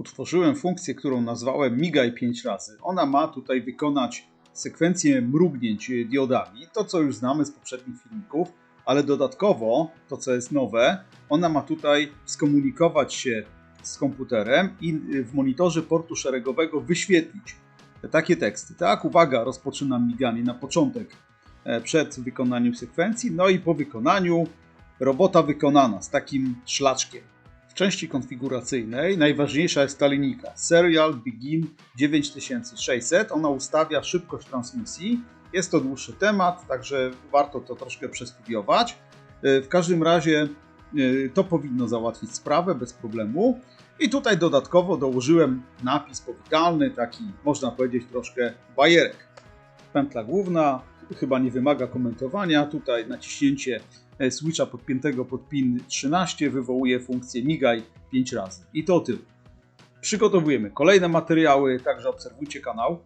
utworzyłem funkcję, którą nazwałem migaj 5 razy. Ona ma tutaj wykonać sekwencję mrugnięć diodami, to co już znamy z poprzednich filmików, ale dodatkowo, to co jest nowe, ona ma tutaj skomunikować się z komputerem i w monitorze portu szeregowego wyświetlić takie teksty. Tak, uwaga, rozpoczynam miganie na początek e, przed wykonaniem sekwencji, no i po wykonaniu robota wykonana z takim szlaczkiem. W części konfiguracyjnej najważniejsza jest ta linijka Serial Begin 9600. Ona ustawia szybkość transmisji. Jest to dłuższy temat, także warto to troszkę przestudiować. E, W każdym razie e, to powinno załatwić sprawę bez problemu. I tutaj dodatkowo dołożyłem napis powitalny, taki można powiedzieć troszkę bajerek. Pętla główna chyba nie wymaga komentowania. Tutaj naciśnięcie e, switcha podpiętego pod pin 13 wywołuje funkcję migaj 5 razy. I to tyle. Przygotowujemy kolejne materiały, także obserwujcie kanał.